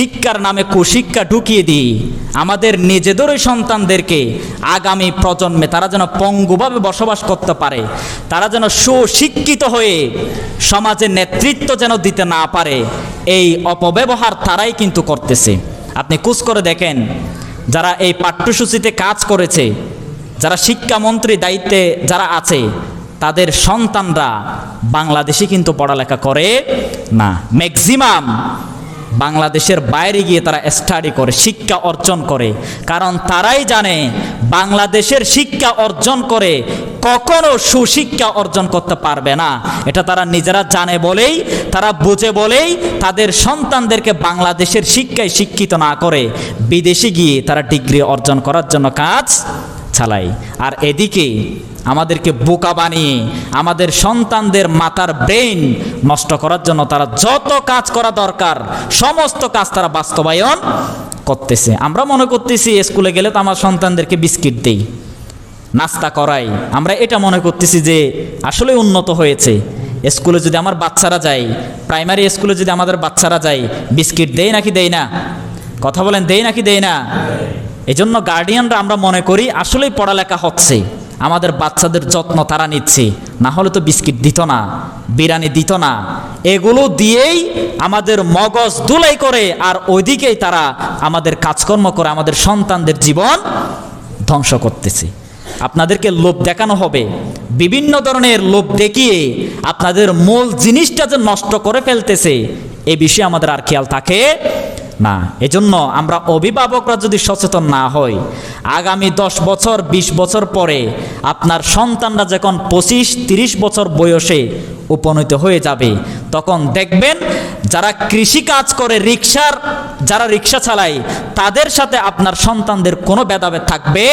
শিক্ষার নামে কুশিক্ষা ঢুকিয়ে দিই। আমাদের নিজেদেরই সন্তানদেরকে আগামী প্রজন্মে তারা যেন পঙ্গুভাবে বসবাস করতে পারে, তারা যেন সুশিক্ষিত হয়ে সমাজে নেতৃত্ব যেন দিতে না পারে, এই অপব্যবহার তারাই কিন্তু করতেছে। আপনি কুচ করে দেখেন, যারা এই পাঠ্যসূচিতে কাজ করেছে, যারা শিক্ষামন্ত্রী দায়িত্বে যারা আছে, তাদের সন্তানরা বাংলাদেশে কিন্তু পড়ালেখা করে না। ম্যাক্সিমাম বাংলাদেশের বাইরে গিয়ে তারা স্টাডি করে, শিক্ষা অর্জন করে। কারণ তারাই জানে বাংলাদেশের শিক্ষা অর্জন করে কখনো সুশিক্ষা অর্জন করতে পারবে না। এটা তারা নিজেরা জানে বলেই, তারা বুঝে বলেই তাদের সন্তানদেরকে বাংলাদেশের শিক্ষায় শিক্ষিত না করে বিদেশে গিয়ে তারা ডিগ্রি অর্জন করার জন্য কাজ চালায় আর এদিকে আমাদেরকে বোকা বানিয়ে আমাদের সন্তানদের মাথার ব্রেন নষ্ট করার জন্য তারা যত কাজ করা দরকার, সমস্ত কাজ তারা বাস্তবায়ন করতেছে। আমরা মনে করতেছি, স্কুলে গেলে তো আমার সন্তানদেরকে বিস্কিট দেই, নাস্তা করাই। আমরা এটা মনে করতেছি যে আসলে উন্নত হয়েছে। স্কুলে যদি আমার বাচ্চারা যায়, প্রাইমারি স্কুলে যদি আমাদের বাচ্চারা যায়, বিস্কিট দেয় নাকি দেয় না? কথা বলেন দেয় নাকি দেয় না? এজন্য গার্ডিয়ানরা আমরা মনে করি, আসলেই পড়ালেখা হচ্ছে, আমাদের বাচ্চাদের যত্ন তারা নিচ্ছে, না হলে তো বিস্কিট দিত না, বিরিয়ানি দিত না। এগুলো দিয়েই আমাদের মগজ দুলাই করে আর ওইদিকেই তারা আমাদের কাজকর্ম করে, আমাদের সন্তানদের জীবন ধ্বংস করতেছে। আপনাদেরকে লোভ দেখানো হবে, বিভিন্ন ধরনের লোভ দেখিয়ে আপনাদের মূল জিনিসটা যে নষ্ট করে ফেলতেছে, এ বিষয়ে আমাদের আর খেয়াল থাকে না। এজন্য আমরা অভিভাবকরা যদি সচেতন না হই, আগামী দশ বছর ২০ বছর পরে আপনার সন্তানরা যখন পঁচিশ, তিরিশ বছর বয়সে উপনীত হয়ে যাবে, তখন দেখবেন যারা কৃষি কাজ করে রিক্সার, যারা রিক্সা চালায়, তাদের সাথে আপনার সন্তানদের কোনো ভেদাভেদ থাকবে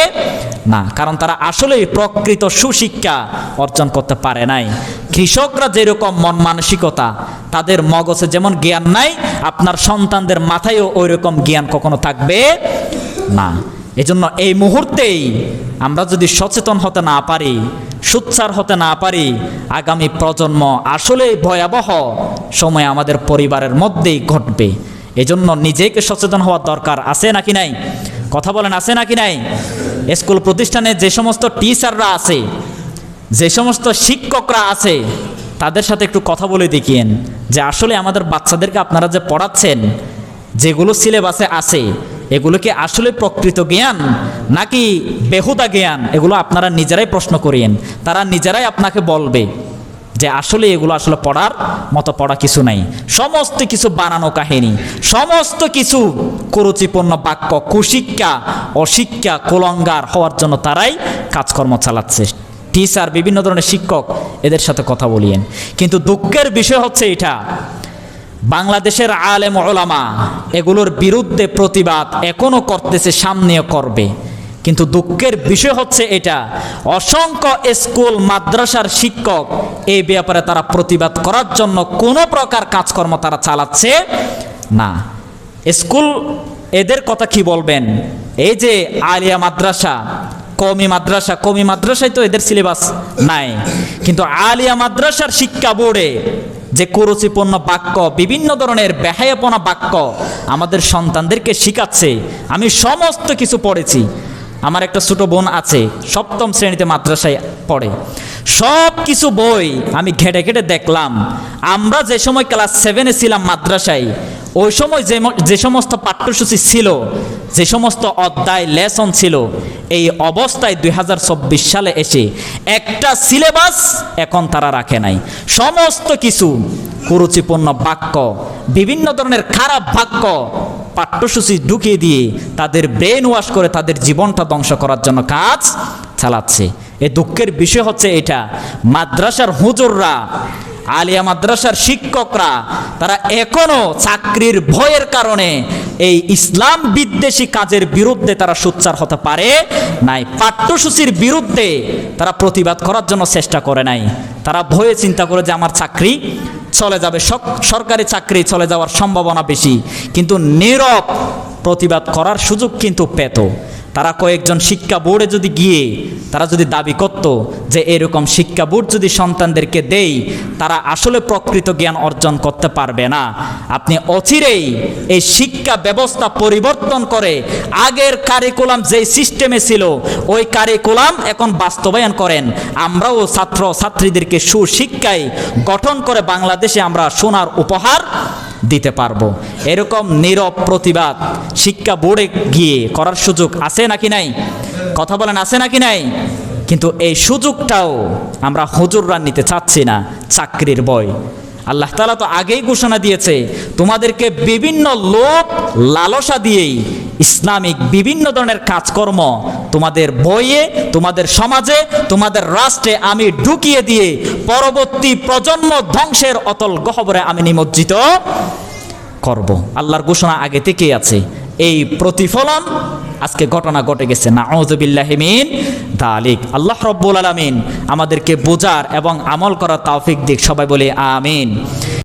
না। কারণ তারা আসলেই প্রকৃত সুশিক্ষা অর্জন করতে পারে নাই। কৃষকরা যেরকম মন মানসিকতা, তাদের মগজে যেমন জ্ঞান নাই, আপনার সন্তানদের মাথায়ও ওই রকম জ্ঞান কখনো থাকবে না। এজন্য এই মুহূর্তেই আমরা যদি সচেতন হতে না পারি সুচ্চার হতে না পারি, আগামী প্রজন্ম আসলেই ভয়াবহ সময় আমাদের পরিবারের মধ্যেই ঘটবে। এজন্য নিজেকে সচেতন হওয়ার দরকার আছে নাকি নাই? কথা বলেন, আছে নাকি নাই? স্কুল প্রতিষ্ঠানে যে সমস্ত টিচাররা আছে, যে সমস্ত শিক্ষকরা আছে, তাদের সাথে একটু কথা বলে দেখিয়েন যে আসলে আমাদের বাচ্চাদেরকে আপনারা যে পড়াচ্ছেন, যেগুলো সিলেবাসে আছে এগুলো কি আসলে প্রকৃত জ্ঞান নাকি বেহুদা জ্ঞান? এগুলো আপনারা নিজেরাই প্রশ্ন করিয়েন তারা নিজেরাই আপনাকে বলবে যে আসলে এগুলো আসলে পড়ার মতো পড়া কিছু নাই। সমস্ত কিছু বানানো কাহিনী, সমস্ত কিছু কুরুচিপূর্ণ বাক্য, কুশিক্ষা, অশিক্ষা, কুলঙ্গার হওয়ার জন্য তারাই কাজকর্ম চালাচ্ছে। টিচার, বিভিন্ন ধরনের শিক্ষক এদের সাথে কথা বলিয়েন। কিন্তু দুঃখের বিষয় হচ্ছে এটা বাংলাদেশের আলেম ওলামা, এগুলোর বিরুদ্ধে প্রতিবাদ এখনও করতেছে, সামনেও করবে। কিন্তু দুঃখের বিষয় হচ্ছে এটা, অসংখ্য স্কুল, মাদ্রাসার শিক্ষক এই ব্যাপারে তারা প্রতিবাদ করার জন্য কোনো প্রকার কাজকর্ম তারা চালাচ্ছে না। স্কুল এদের কথা কি বলবেন? এই যে আলিয়া মাদ্রাসা কমি মাদ্রাসা কমি মাদ্রাসায় তো এদের সিলেবাস নাই। কিন্তু আলিয়া মাদ্রাসার শিক্ষা বোর্ডে যে কুরুচিপূর্ণ বাক্য, বিভিন্ন ধরনের বেহায়াপনা বাক্য আমাদের সন্তানদেরকে শিখাচ্ছে, আমি সমস্ত কিছু পড়েছি। আমার একটা ছোট বোন আছে, সপ্তম শ্রেণীতে মাদ্রাসায় পড়ে। সব কিছু বই আমি ঘেটে ঘেটে দেখলাম। আমরা যে সময় ক্লাস সেভেনে ছিলাম মাদ্রাসায় ওই সময় যে যে সমস্ত পাঠ্যসূচি ছিল, যে সমস্ত অধ্যায় লেসন ছিল, এই অবস্থায় দুই হাজার চব্বিশ সালে এসে একটা সিলেবাস এখন তারা রাখে নাই। সমস্ত কিছু কুরুচিপূর্ণ বাক্য, বিভিন্ন ধরনের খারাপ বাক্য পাঠ্যসূচি ঢুকিয়ে দিয়ে তাদের ব্রেন ওয়াশ করে তাদের জীবনটা ধ্বংস করার জন্য কাজ চালাচ্ছে। এ দুঃখের বিষয় হচ্ছে এটা, মাদ্রাসার হুজুররা, আলিয়া মাদ্রাসার শিক্ষকরা, তারা এখনও চাকরির ভয়ের কারণে এই ইসলাম বিদ্বেষী কাজের বিরুদ্ধে তারা সোচ্চার হতে পারে নাই। পাঠ্যসূচির বিরুদ্ধে তারা প্রতিবাদ করার জন্য চেষ্টা করে নাই। তারা ভয়ে চিন্তা করে যে আমার চাকরি চলে যাবে। সরকারি চাকরি চলে যাওয়ার সম্ভাবনা বেশি। কিন্তু নীরব প্রতিবাদ করার সুযোগ কিন্তু পেত। তারা কয়েকজন শিক্ষা বোর্ডে যদি গিয়ে তারা যদি দাবি করত যে এরকম শিক্ষা বোর্ড যদি সন্তানদেরকে দেই তারা আসলে প্রকৃত জ্ঞান অর্জন করতে পারবে না। আপনি অচিরেই এই শিক্ষা ব্যবস্থা পরিবর্তন করে আগের কারিকুলাম যেই সিস্টেমে ছিল, ওই কারিকুলাম এখন বাস্তবায়ন করেন। আমরাও ছাত্র ছাত্রীদেরকে সুশিক্ষায় গঠন করে বাংলাদেশে আমরা সোনার উপহার দিতে পারব। এরকম নীরব প্রতিবাদ শিক্ষা বোর্ডে গিয়ে করার সুযোগ আছে নাকি নাই? কথা বলেন, আছে নাকি নাই? কিন্তু এই সুযোগটাও আমরা হুজুররা নিতে চাচ্ছি না, চাকরির বয় আল্লাহ তালা তো আগেই ঘোষণা দিয়েছে, তোমাদেরকে বিভিন্ন লোক লালসা দিয়েই ইসলামিক বিভিন্ন ধরনের কাজকর্ম তোমাদের বইয়ে তোমাদের সমাজে, তোমাদের রাষ্ট্রে আমি ঢুকিয়ে দিয়ে পরবর্তী প্রজন্ম ধ্বংসের অতল গহবরে আমি নিমজ্জিত করব। আল্লাহর ঘোষণা আগে থেকেই আছে। এই প্রতিফলন আজকে ঘটনা ঘটে গেছে। না আউজবিল্লাহিমিন দালিক। আল্লাহ রব্বুল আলমিন আমাদেরকে বোঝার এবং আমল করার তাওফিক দিক। সবাই বলে, আমিন।